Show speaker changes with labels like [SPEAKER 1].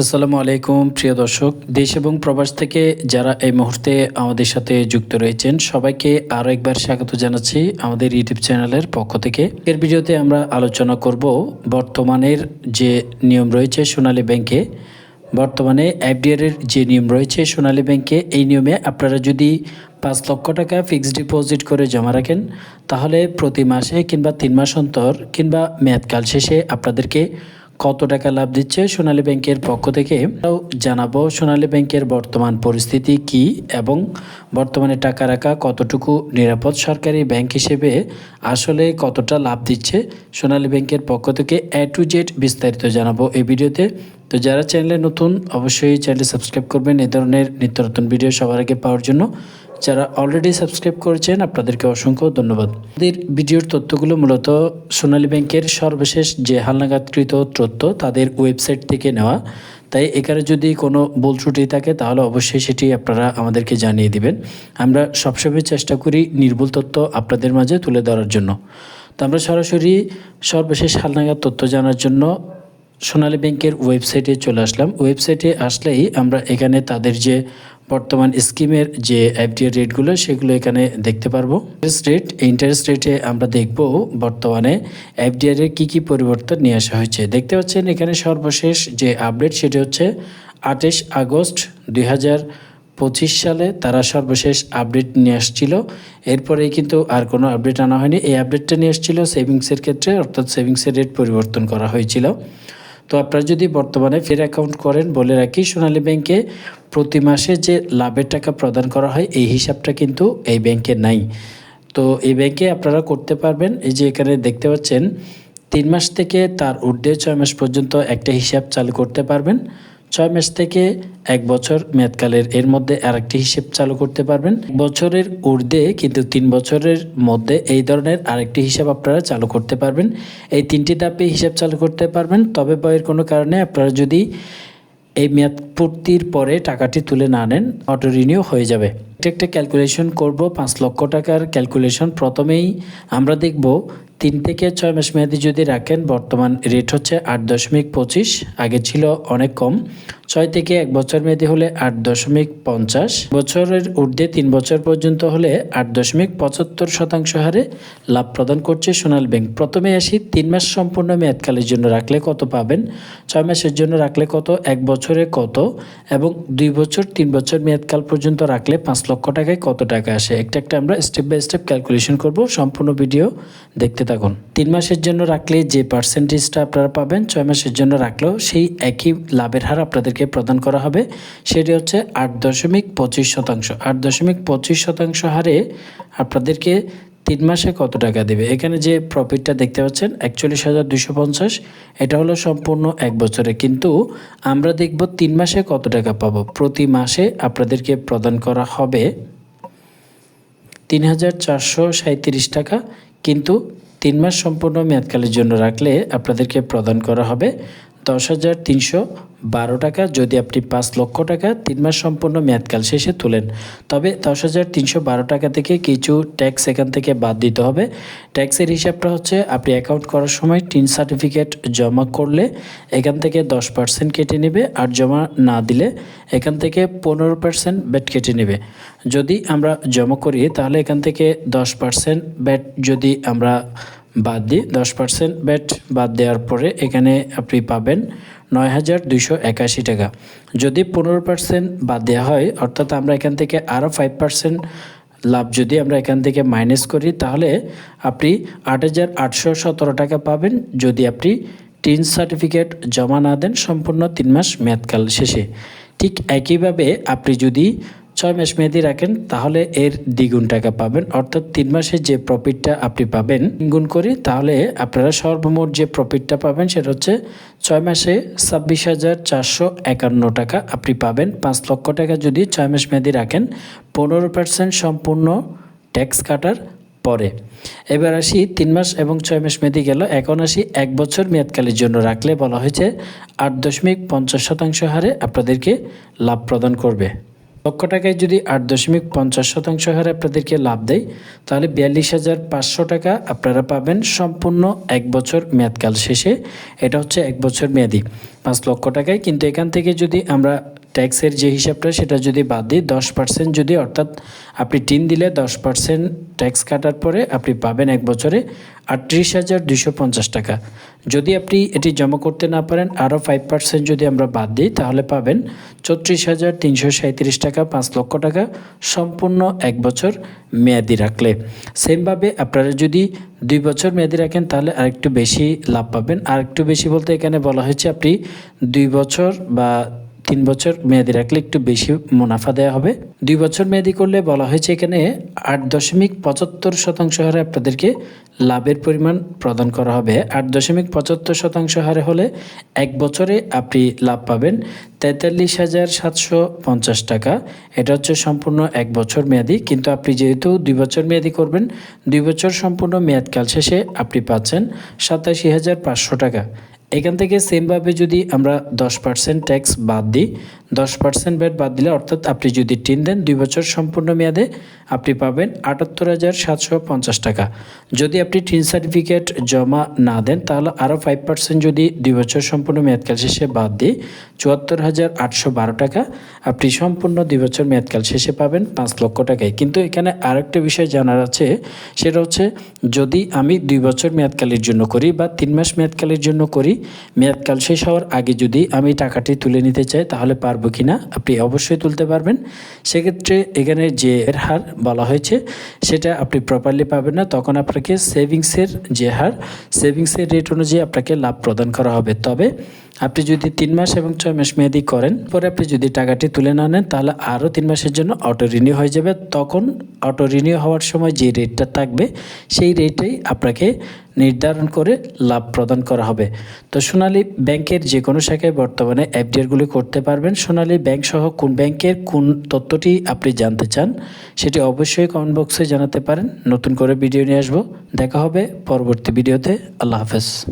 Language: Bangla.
[SPEAKER 1] আসসালামু আলাইকুম, প্রিয় দর্শক। দেশ এবং প্রবাস থেকে যারা এই মুহূর্তে আমাদের সাথে যুক্ত রয়েছেন, সবাইকে আরও একবার স্বাগত জানাচ্ছি আমাদের ইউটিউব চ্যানেলের পক্ষ থেকে। এর ভিডিওতে আমরা আলোচনা করব বর্তমানের যে নিয়ম রয়েছে সোনালী ব্যাংকে। বর্তমানে এফডিআর এর যে নিয়ম রয়েছে সোনালী ব্যাংকে, এই নিয়মে আপনারা যদি পাঁচ লক্ষ টাকা ফিক্সড ডিপোজিট করে জমা রাখেন, তাহলে প্রতি মাসে কিংবা তিন মাস অন্তর কিংবা মেয়াদকাল শেষে আপনাদেরকে কত টাকা লাভ দিচ্ছে সোনালী ব্যাংকের পক্ষ থেকে? জানাব, সোনালী ব্যাংকের বর্তমান পরিস্থিতি কি এবং বর্তমানে টাকা রাখা কতটুকু নিরাপদ সরকারি ব্যাংক হিসেবে আসলে কতটা লাভ দিচ্ছে সোনালী ব্যাংকের পক্ষ থেকে? এ টু জেড বিস্তারিত জানাব এই ভিডিওতে। তো যারা চ্যানেলে নতুন, অবশ্যই চ্যানেল সাবস্ক্রাইব করবেন। এ ধরনের নিত্য নতুন ভিডিও সবার আগে পাওয়ার জন্য। যারা অলরেডি সাবস্ক্রাইব করেছেন, আপনাদেরকে অসংখ্য ধন্যবাদ। আমাদের ভিডিওর তথ্যগুলো মূলত সোনালী ব্যাংকের সর্বশেষ যে হালনাগাদকৃত তথ্য তাদের ওয়েবসাইট থেকে নেওয়া। তাই এখানে যদি কোনো ভুল ত্রুটি থাকে, তাহলে অবশ্যই সেটি আপনারা আমাদেরকে জানিয়ে দিবেন। আমরা সবসময় চেষ্টা করি নির্ভুল তথ্য আপনাদের মাঝে তুলে ধরার জন্য। তো আমরা সরাসরি সর্বশেষ হালনাগাদ তথ্য জানার জন্য সোনালী ব্যাংকের ওয়েবসাইটে চলে আসলাম। ওয়েবসাইটে আসলেই আমরা এখানে তাদের যে বর্তমান স্কিমের যে এফডিআর রেটগুলো, সেগুলো এখানে দেখতে পারব। ইন্টারেস্ট রেট ইন্টারেস্ট রেটে আমরা দেখব বর্তমানে এফডিআর এর কী কী পরিবর্তন নিয়ে আসা হয়েছে। দেখতে পাচ্ছেন এখানে সর্বশেষ যে আপডেট সেটি হচ্ছে আঠাশ আগস্ট দুই পঁচিশ সালে তারা সর্বশেষ আপডেট নিয়ে আসছিল। এরপরেই কিন্তু আর কোনো আপডেট আনা হয়নি। এই আপডেটটা নিয়ে আসছিল সেভিংসের ক্ষেত্রে, অর্থাৎ সেভিংসের রেট পরিবর্তন করা হয়েছিল। তো আপনারা যদি বর্তমানে ফের অ্যাকাউন্ট করেন, বলে রাখি, সোনালী ব্যাংকে প্রতি মাসে যে লাভের টাকা প্রদান করা হয়, এই হিসাবটা কিন্তু এই ব্যাংকে নাই। তো এই ব্যাংকে আপনারা করতে পারবেন, এই যে এখানে দেখতে পাচ্ছেন, তিন মাস থেকে তার ঊর্ধ্বে ছয় মাস পর্যন্ত একটা হিসাব চালু করতে পারবেন। ছয় মাস থেকে এক বছর মেয়াদকালের, এর মধ্যে আর একটি হিসেব চালু করতে পারবেন। বছরের ঊর্ধ্বে কিন্তু তিন বছরের মধ্যে এই ধরনের আরেকটি হিসাব আপনারা চালু করতে পারবেন। এই তিনটি ধাপে হিসাব চালু করতে পারবেন, তবে বয়ের কোনো কারণে আপনারা যদি এই মেয়াদ পূর্তির পরে টাকাটি তুলে না নেন অটো রিনিউ হয়ে যাবে। এটা একটা ক্যালকুলেশন করব, পাঁচ লক্ষ টাকার ক্যালকুলেশন প্রথমেই আমরা দেখব, তিন থেকে ছয় মাস মেয়াদি যদি রাখেন, বর্তমান রেট হচ্ছে আট দশমিক পঁচিশ, আগে ছিল অনেক কম। ছয় থেকে এক বছর মেয়াদি হলে আট দশমিক পঞ্চাশ। বছরের ঊর্ধ্বে তিন বছর পর্যন্ত হলে আট দশমিক পঁচাত্তর শতাংশ হারে লাভ প্রদান করছে সোনাল ব্যাংক। প্রথমে আসি, তিন মাস সম্পূর্ণ মেয়াদকালের জন্য রাখলে কত পাবেন? ছয় মাসের জন্য রাখলে কত? এক বছরে কত? এবং দুই বছর, তিন বছর মেয়াদকাল পর্যন্ত রাখলে পাঁচ লক্ষ টাকায় কত টাকা আসে? একটা একটা আমরা স্টেপ বাই স্টেপ ক্যালকুলেশন করব, সম্পূর্ণ ভিডিও দেখতে থাকুন। তিন মাসের জন্য রাখলে যে পার্সেন্টেজটা আপনারা পাবেন, ছয় মাসের জন্য রাখলেও সেই একই লাভের হার আপনাদেরকে প্রদান করা হবে। সেটি হচ্ছে আট দশমিক পঁচিশ শতাংশ। আট দশমিক পঁচিশ শতাংশ হারে আপনাদেরকে তিন মাসে কত টাকা দেবে? এখানে যে প্রফিটটা দেখতে পাচ্ছেন, একচল্লিশ হাজার দুশো পঞ্চাশ, এটা হলো সম্পূর্ণ এক বছরে। কিন্তু আমরা দেখব তিন মাসে কত টাকা পাবো? প্রতি মাসে আপনাদেরকে প্রদান করা হবে তিন হাজার চারশো সাঁত্রিশ টাকা। কিন্তু তিন মাস সম্পূর্ণ মেয়াদকালের জন্য রাখলে আপনাদেরকে প্রদান করা হবে দশ হাজার তিনশো বারো টাকা, যদি আপনি পাঁচ লক্ষ টাকা, তিন মাস সম্পূর্ণ মেয়াদকাল শেষে তোলেন। তবে দশ হাজার তিনশো বারো টাকা থেকে কিছু ট্যাক্স এখান থেকে বাদ দিতে হবে। ট্যাক্সের হিসাবটা হচ্ছে, আপনি অ্যাকাউন্ট করার সময় টিন সার্টিফিকেট জমা করলে এখান থেকে দশ পার্সেন্ট কেটে নেবে আর জমা না দিলে এখান থেকে পনেরো পার্সেন্ট ব্যাট কেটে নেবে। যদি আমরা জমা করি, তাহলে এখান থেকে দশ পার্সেন্ট ব্যাট যদি আমরা বাদ দিই, দশ পার্সেন্ট ব্যাট বাদ দেওয়ার পরে এখানে আপনি পাবেন নয় হাজার দুইশো একাশি টাকা। যদি পনেরো পার্সেন্ট বাদ দেওয়া হয়, অর্থাৎ আমরা এখান থেকে আরও ফাইভ পার্সেন্ট লাভ যদি আমরা এখান থেকে মাইনাস করি, তাহলে আপনি আট হাজার আটশো সতেরো টাকা পাবেন। যদি আপনি টিন সার্টিফিকেট জমা না দেন, সম্পূর্ণ তিন মাস মেয়াদকাল শেষে। ঠিক একইভাবে আপনি যদি ছয় মাস মেয়াদি রাখেন, তাহলে এর দ্বিগুণ টাকা পাবেন। অর্থাৎ তিন মাসে যে প্রফিটটা আপনি পাবেন গুণ করি, তাহলে আপনারা সর্বমোট যে প্রফিটটা পাবেন, সেটা হচ্ছে ছয় মাসে ছাব্বিশ হাজার চারশো একান্ন টাকা আপনি পাবেন। পাঁচ লক্ষ টাকা যদি ছয় মাস মেয়াদি রাখেন, পনেরো পার্সেন্ট সম্পূর্ণ ট্যাক্স কাটার পরে। এবার আসি, তিন মাস এবং ছয় মাস মেয়াদি গেল, এখন আসি এক বছর মেয়াদকালের জন্য রাখলে বলা হয়েছে আট দশমিক পঞ্চাশ শতাংশ হারে আপনাদেরকে লাভ প্রদান করবে। লক্ষ টাকায় যদি আট দশমিক পঞ্চাশ শতাংশ হারে আপনাদেরকে লাভ দেয়, তাহলে বিয়াল্লিশ হাজার পাঁচশো টাকা আপনারা পাবেন সম্পূর্ণ এক বছর মেয়াদকাল শেষে। এটা হচ্ছে এক বছর মেয়াদি। পাঁচ লক্ষ টাকায়। কিন্তু এখান থেকে যদি আমরা ট্যাক্সের যে হিসাবটা, সেটা যদি বাদ দিই, দশ পার্সেন্ট যদি, অর্থাৎ আপনি টিন দিলে দশ পার্সেন্ট ট্যাক্স কাটার পরে আপনি পাবেন এক বছরে আটত্রিশ হাজার দুশো পঞ্চাশ টাকা। যদি আপনি এটি জমা করতে না পারেন, আরও ফাইভ পার্সেন্ট যদি আমরা বাদ দিই, তাহলে পাবেন চৌত্রিশ হাজার তিনশো সাঁত্রিশ টাকা, পাঁচ লক্ষ টাকা সম্পূর্ণ এক বছর মেয়াদি রাখলে। সেমভাবে আপনারা যদি দুই বছর মেয়াদি রাখেন, তাহলে আরেকটু বেশি লাভ পাবেন। আর একটু বেশি বলতে এখানে বলা হয়েছে আপনি দুই বছর বা তিন বছর মেয়াদি রাখলে একটু বেশি মুনাফা দেওয়া হবে। দুই বছর মেয়াদি করলে বলা হয়েছে এখানে আট দশমিক পঁচাত্তর শতাংশ হারে আপনাদেরকে লাভের পরিমাণ প্রদান করা হবে। আট দশমিক পঁচাত্তর শতাংশ হারে হলে এক বছরে আপনি লাভ পাবেন তেতাল্লিশ হাজার সাতশো পঞ্চাশ টাকা। এটা হচ্ছে সম্পূর্ণ এক বছর মেয়াদি, কিন্তু আপনি যেহেতু দুই বছর মেয়াদি করবেন, দুই বছর সম্পূর্ণ মেয়াদকাল শেষে আপনি পাচ্ছেন সাতাশি হাজার পাঁচশো টাকা। এখান থেকে সেমভাবে যদি আমরা দশ পার্সেন্ট ট্যাক্স বাদ দিই দশ পার্সেন্ট ব্যাট বাদ দিলে, অর্থাৎ আপনি যদি টিন দেন দুই বছর সম্পূর্ণ মেয়াদে, আপনি পাবেন আটাত্তর হাজার সাতশো পঞ্চাশ টাকা। যদি আপনি টিন সার্টিফিকেট জমা না দেন, তাহলে আরও ফাইভ পার্সেন্ট যদি দুই বছর সম্পূর্ণ মেয়াদকাল শেষে বাদ দিই চুয়াত্তর হাজার আটশো বারো টাকা আপনি সম্পূর্ণ দুই বছর মেয়াদকাল শেষে পাবেন পাঁচ লক্ষ টাকায়। কিন্তু এখানে আরেকটা বিষয় জানার আছে, সেটা হচ্ছে যদি আমি দুই বছর মেয়াদকালের জন্য করি বা তিন মাস মেয়াদকালের জন্য করি, মেয়াদকাল শেষ হওয়ার আগে যদি আমি টাকাটি তুলে নিতে চাই, তাহলে পারব কি না, আপনি অবশ্যই তুলতে পারবেন। সেক্ষেত্রে এখানে যে এর হার বলা হয়েছে, সেটা আপনি প্রপারলি পাবেন না। তখন আপনাকে সেভিংসের যে হার সেভিংসের রেট অনুযায়ী আপনাকে লাভ প্রদান করা হবে। তবে আপনি যদি তিন মাস এবং ছয় মাস মেয়াদি করেন, পরে আপনি যদি টাকাটি তুলে না নেন, তাহলে আরও তিন মাসের জন্য অটো রিনিউ হয়ে যাবে। তখন অটো রিনিউ হওয়ার সময় যে রেটটা থাকবে, সেই রেটেই আপনাকে নির্ধারণ করে লাভ প্রদান করা হবে। তো সোনালী ব্যাংকের যে কোনো শাখায় বর্তমানে এফডিআরগুলি করতে পারবেন। সোনালী ব্যাংক সহ কোন ব্যাংকের কোন তথ্যটি আপনি জানতে চান, সেটি অবশ্যই কমেন্ট বক্সে জানাতে পারেন। নতুন করে ভিডিও নিয়ে আসব। দেখা হবে পরবর্তী ভিডিওতে। আল্লাহ হাফেজ।